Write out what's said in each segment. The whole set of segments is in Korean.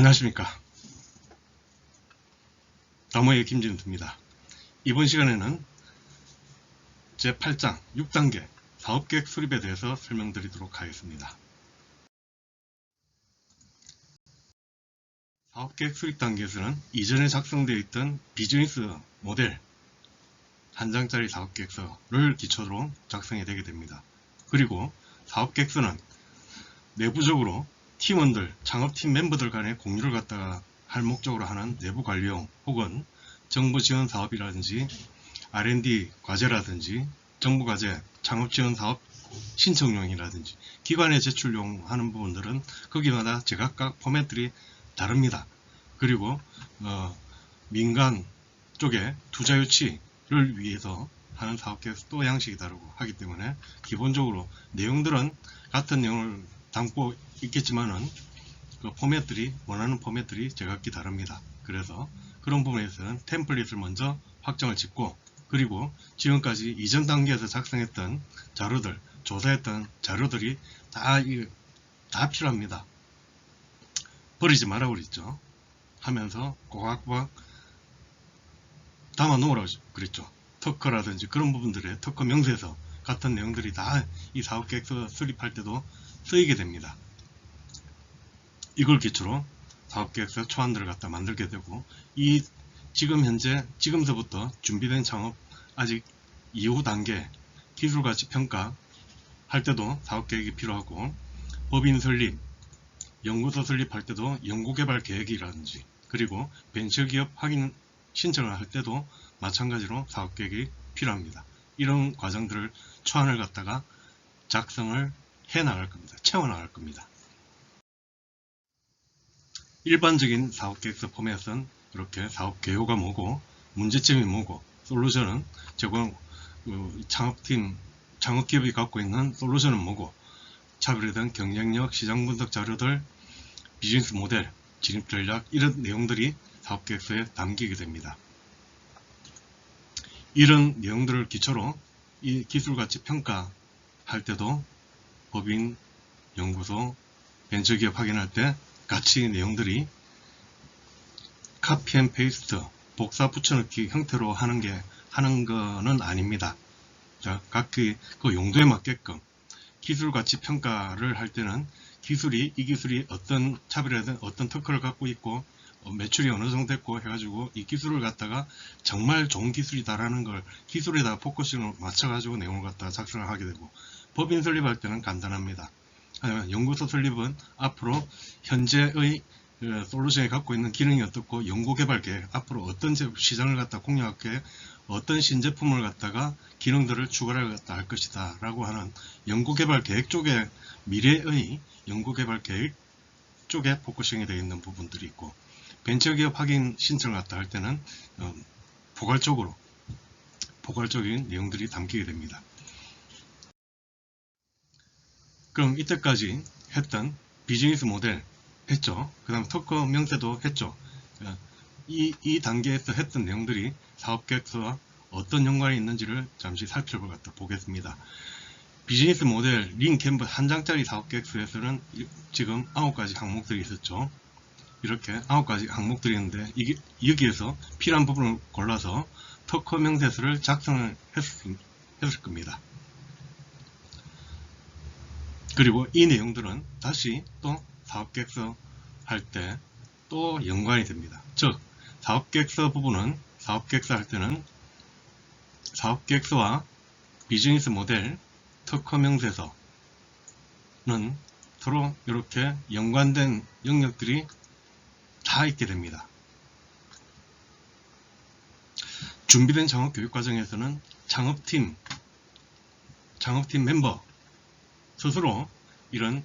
안녕하십니까. 다모의 김진수입니다. 이번 시간에는 제8장 6단계 사업계획 수립에 대해서 설명드리도록 하겠습니다. 사업계획 수립 단계에서는 이전에 작성되어 있던 비즈니스 모델 한 장짜리 사업계획서를 기초로 작성이 되게 됩니다. 그리고 사업계획서는 내부적으로 팀원들, 창업팀 멤버들 간의 공유를 갖다가 할 목적으로 하는 내부 관리용 혹은 정부 지원 사업이라든지 R&D 과제라든지 정부 과제, 창업 지원 사업 신청용이라든지 기관에 제출용 하는 부분들은 거기마다 제각각 포맷들이 다릅니다. 그리고 어, 민간 쪽에 투자 유치를 위해서 하는 사업계획 또 양식이 다르고 하기 때문에 기본적으로 내용들은 같은 내용을 담고 있겠지만은 그 포맷들이 원하는 포맷들이 제각기 다릅니다. 그래서 그런 부분에서는 템플릿을 먼저 확정을 짓고 그리고 지금까지 이전 단계에서 작성했던 자료들 조사했던 자료들이 다, 다 필요합니다. 버리지 말라고 그랬죠. 하면서 꼬박꼬박 담아 놓으라고 그랬죠. 특허라든지 그런 부분들의 특허 명세서 같은 내용들이 다 이 사업계획서 수립할 때도 쓰이게 됩니다. 이걸 기초로 사업계획서 초안들을 갖다 만들게 되고 이 지금 현재 지금서부터 준비된 창업 아직 이후 단계 기술 가치 평가 할 때도 사업 계획이 필요하고 법인 설립 연구소 설립할 때도 연구개발 계획이라든지 그리고 벤처기업 확인 신청을 할 때도 마찬가지로 사업 계획이 필요합니다. 이런 과정들을 초안을 갖다가 작성을 해 나갈 겁니다. 채워 나갈 겁니다. 일반적인 사업 계획서 포맷은 이렇게 사업 개요가 뭐고 문제점이 뭐고 솔루션은 제공 그 창업팀 창업기업이 갖고 있는 솔루션은 뭐고 차별화된 경쟁력, 시장 분석 자료들, 비즈니스 모델, 진입 전략 이런 내용들이 사업 계획서에 담기게 됩니다. 이런 내용들을 기초로 이 기술가치 평가할 때도 법인, 연구소, 벤처기업 확인할 때 같이 내용들이 카피 앤 페이스트 복사 붙여넣기 형태로 하는 게 하는 거는 아닙니다. 자, 각기 그 용도에 맞게끔 기술 가치 평가를 할 때는 기술이 이 기술이 어떤 차별화된 어떤 특허를 갖고 있고 어, 매출이 어느 정도 됐고 해가지고 이 기술을 갖다가 정말 좋은 기술이다라는 걸 기술에다 포커싱을 맞춰가지고 내용을 갖다가 작성을 하게 되고 법인 설립할 때는 간단합니다. 연구소 설립은 앞으로 현재의 그 솔루션이 갖고 있는 기능이 어떻고 연구개발 계획 앞으로 어떤 시장을 갖다 공략할 계획 어떤 신제품을 갖다가 기능들을 추가를 갖다 할 것이다 라고 하는 연구개발 계획 쪽에 미래의 연구개발 계획 쪽에 포커싱이 되어 있는 부분들이 있고 벤처기업 확인 신청을 갖다 할 때는 어, 포괄적으로 포괄적인 내용들이 담기게 됩니다. 그럼 이때까지 했던 비즈니스 모델 했죠. 그 다음 특허 명세도 했죠. 어, 이, 이 단계에서 했던 내용들이 사업계획서와 어떤 연관이 있는지를 잠시 살펴보겠다 보겠습니다. 비즈니스 모델 링 캔버스 한 장짜리 사업계획서에서는 지금 9가지 항목들이 있었죠. 이렇게 9가지 항목들이 있는데 이게, 여기에서 필요한 부분을 골라서 특허 명세서를 작성을 했을, 했을 겁니다. 그리고 이 내용들은 다시 또 사업계획서 할 때 또 연관이 됩니다. 즉 사업계획서 부분은 사업계획서 할 때는 사업계획서와 비즈니스 모델 특허 명세서는 서로 이렇게 연관된 영역들이 다 있게 됩니다. 준비된 창업 교육 과정에서는 창업팀, 창업팀 멤버 스스로 이런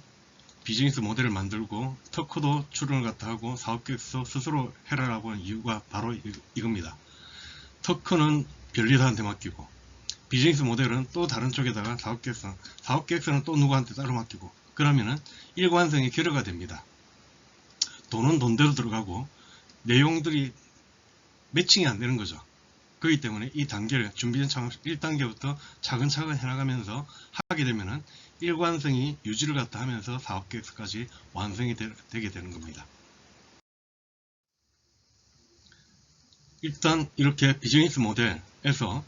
비즈니스 모델을 만들고 특허도 출원을 갖다 하고 사업계획서 스스로 해라라고 하는 이유가 바로 이, 겁니다 특허는 변리사한테 맡기고 비즈니스 모델은 또 다른 쪽에다가 사업계획서 사업계획서는 또 누구한테 따로 맡기고 그러면은 일관성이 결여가 됩니다. 돈은 돈대로 들어가고 내용들이 매칭이 안 되는 거죠. 그렇기 때문에 이 단계를 준비된 창업 1단계부터 차근차근 해나가면서 하게 되면은 일관성이 유지를 갖다 하면서 사업 계획서까지 완성이 되, 게 되는 겁니다. 일단 이렇게 비즈니스 모델에서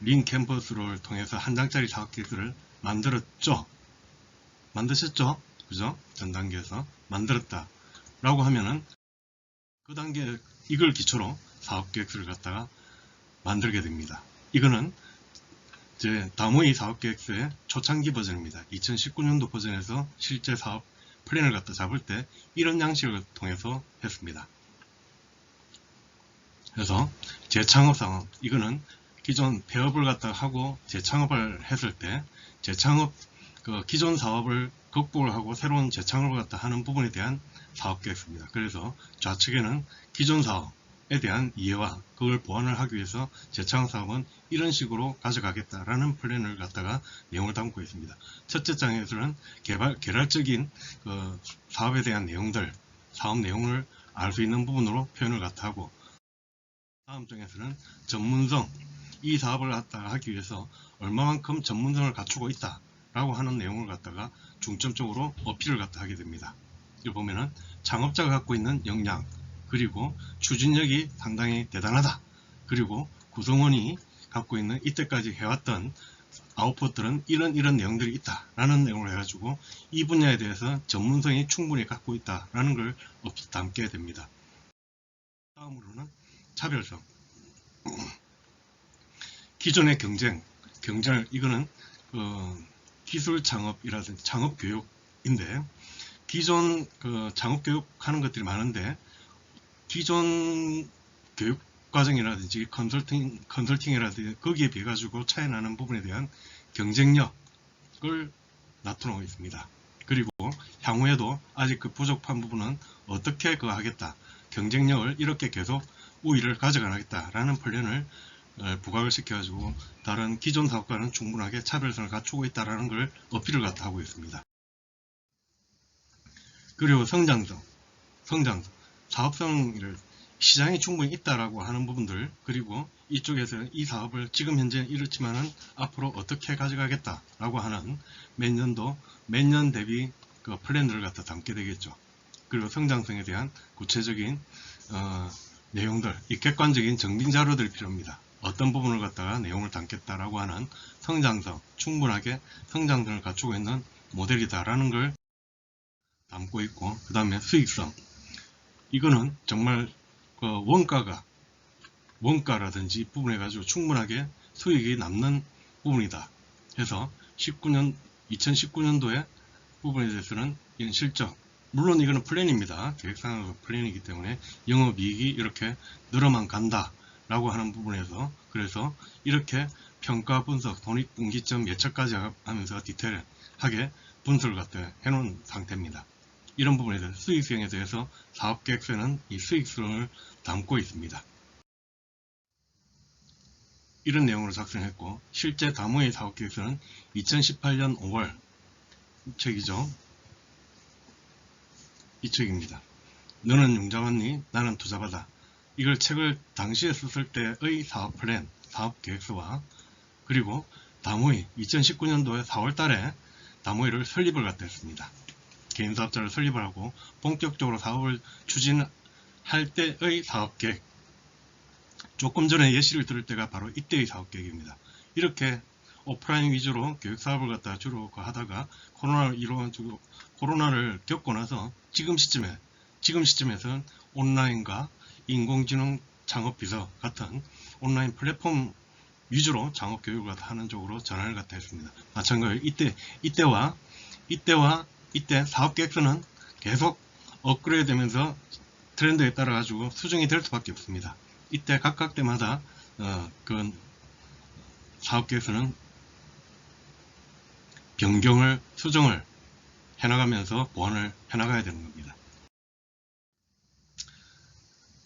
린 캠퍼스를 통해서 한 장짜리 사업 계획서를 만들었죠. 만드셨죠? 그죠? 전 단계에서 만들었다. 라고 하면은 그 단계 이걸 기초로 사업 계획서를 갖다가 만들게 됩니다. 이거는 제 다모이 사업 계획서의 초창기 버전입니다. 2019년도 버전에서 실제 사업 플랜을 갖다 잡을 때 이런 양식을 통해서 했습니다. 그래서 재창업 상황 이거는 기존 폐업을 갖다 하고 재창업을 했을 때 재창업 그 기존 사업을 극복을 하고 새로운 재창업을 갖다 하는 부분에 대한 사업 계획서입니다. 그래서 좌측에는 기존 사업에 대한 이해와 그걸 보완을 하기 위해서 재창업 사업은 이런 식으로 가져가겠다라는 플랜을 갖다가 내용을 담고 있습니다. 첫째 장에서는 개발 개발적인 그 사업에 대한 내용들, 사업 내용을 알 수 있는 부분으로 표현을 갖다 하고 다음 장에서는 전문성, 이 사업을 갖다가 하기 위해서 얼마만큼 전문성을 갖추고 있다 라고 하는 내용을 갖다가 중점적으로 어필을 갖다 하게 됩니다. 여기 보면은 창업자가 갖고 있는 역량 그리고 추진력이 상당히 대단하다 그리고 구성원이 갖고 있는 이때까지 해왔던 아웃풋들은 이런 이런 내용들이 있다 라는 내용을 해가지고 이 분야에 대해서 전문성이 충분히 갖고 있다 라는 걸 담게 됩니다. 다음으로는 차별성 기존의 경쟁 경쟁을 이거는 어, 기술 창업이라든지 창업 교육인데 기존 그 창업 교육하는 것들이 많은데 기존 교육 과정이라든지 컨설팅 컨설팅이라든지 거기에 비해 가지고 차이 나는 부분에 대한 경쟁력을 나타내고 있습니다. 그리고 향후에도 아직 그 부족한 부분은 어떻게 그 하겠다 경쟁력을 이렇게 계속 우위를 가져가겠다라는 플랜을 어, 부각을 시켜가지고 다른 기존 사업과는 충분하게 차별성을 갖추고 있다는 걸 어필을 갖다 하고 있습니다. 그리고 성장성, 성장성, 사업성을 시장이 충분히 있다라고 하는 부분들 그리고 이쪽에서 이 사업을 지금 현재 이렇지만은 앞으로 어떻게 가져가겠다라고 하는 몇 년도 몇 년 대비 그 플랜들을 갖다 담게 되겠죠. 그리고 성장성에 대한 구체적인 어, 내용들, 이 객관적인 정빈 자료들이 필요합니다. 어떤 부분을 갖다가 내용을 담겠다라고 하는 성장성, 충분하게 성장성을 갖추고 있는 모델이다라는 걸 담고 있고 그 다음에 수익성 이거는 정말 그 원가가 원가라든지 부분에 가지고 충분하게 수익이 남는 부분이다. 해서 19년 2019년도에 부분에 대해서는 이런 실적. 물론 이거는 플랜입니다. 계획상의 플랜이기 때문에 영업이익이 이렇게 늘어만 간다 라고 하는 부분에서 그래서 이렇게 평가 분석, 돈익분기점 예측까지 하면서 디테일하게 분석을 갖다 해놓은 상태입니다. 이런 부분에 대해서 수익성에 대해서 사업계획서는 이 수익성을 담고 있습니다. 이런 내용으로 작성했고 실제 다모의 사업계획서는 2018년 5월 책이죠. 이 책입니다. 너는 융자받니? 나는 투자받아. 이걸 책을 당시에 썼을 때의 사업 플랜, 사업 계획서와 그리고 다모이 2019년도에 4월 달에 다모이를 설립을 갖다 했습니다. 개인 사업자를 설립을 하고 본격적으로 사업을 추진할 때의 사업 계획 조금 전에 예시를 들을 때가 바로 이때의 사업 계획입니다. 이렇게 오프라인 위주로 교육 사업을 갖다 주로 하다가 코로나를 이루어지고 코로나를 겪고 나서 지금 시점에 지금 시점에서는 온라인과 인공지능 창업 비서 같은 온라인 플랫폼 위주로 창업 교육을 하는 쪽으로 전환을 갖다 했습니다. 마찬가지로 이때, 이때와, 이때와 이때 사업 계획서는 계속 업그레이드 되면서 트렌드에 따라 가지고 수정이 될 수밖에 없습니다. 이때 각각 때마다 어, 그 사업 계획서는 변경을 수정을 해나가면서 보완을 해나가야 되는 겁니다.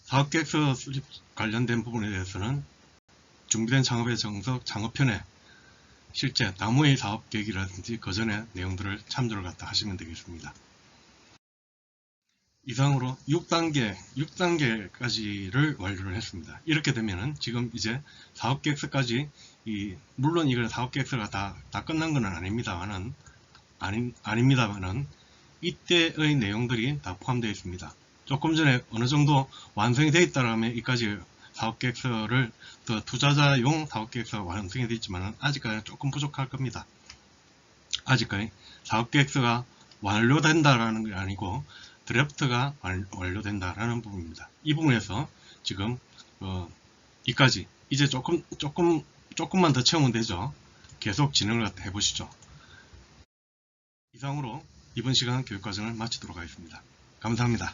사업계획서 수립 관련된 부분에 대해서는 준비된 창업의 정석 창업편에 실제 나무의 사업 계획이라든지 그 전에 내용들을 참조를 갖다 하시면 되겠습니다. 이상으로 6단계, 6단계까지를 완료를 했습니다. 이렇게 되면은 지금 이제 사업계획서까지 이 물론 이걸 사업계획서가 다, 다 끝난 건 아닙니다만은 아니, 아닙니다만은 이때의 내용들이 다 포함되어 있습니다. 조금 전에 어느 정도 완성이 되어 있다라면 이까지 사업 계획서를 더 투자자용 사업 계획서가 완성이 됐지만 아직까지는 조금 부족할 겁니다. 아직까지 사업 계획서가 완료된다라는 게 아니고 드래프트가 완, 완료된다라는 부분입니다. 이 부분에서 지금 어, 이까지 이제 조금 조금 조금만 더 채우면 되죠. 계속 진행을 해보시죠. 이상으로 이번 시간 교육과정을 마치도록 하겠습니다. 감사합니다.